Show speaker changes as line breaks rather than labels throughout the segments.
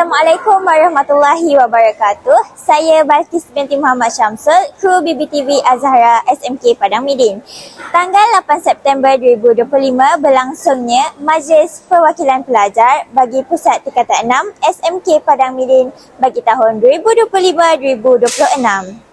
Assalamualaikum warahmatullahi wabarakatuh. Saya Balkis binti Muhammad Syamsul, kru BBTV Azhara SMK Padang Midin. Tanggal 8 September 2025 berlangsungnya Majlis Perwakilan Pelajar bagi Pusat Tingkatan 6 SMK Padang Midin bagi tahun 2025-2026.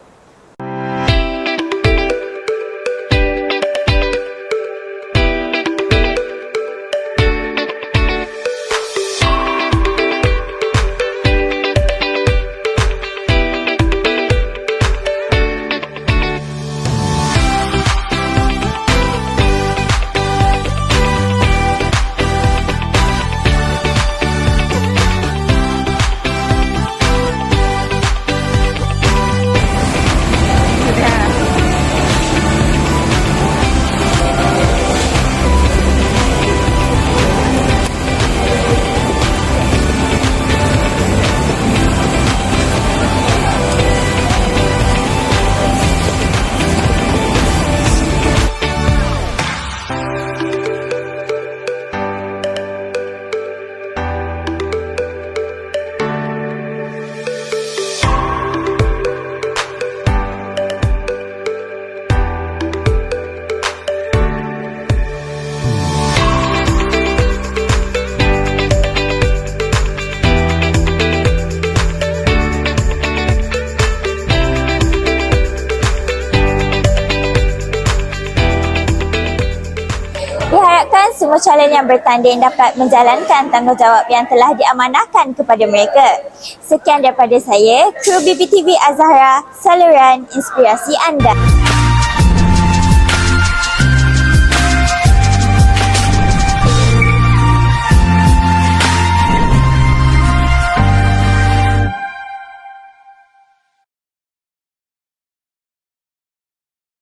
Diharapkan semua calon yang bertanding dapat menjalankan tanggungjawab yang telah diamanahkan kepada mereka. Sekian daripada saya, kru BBTV Azhara, saluran inspirasi anda.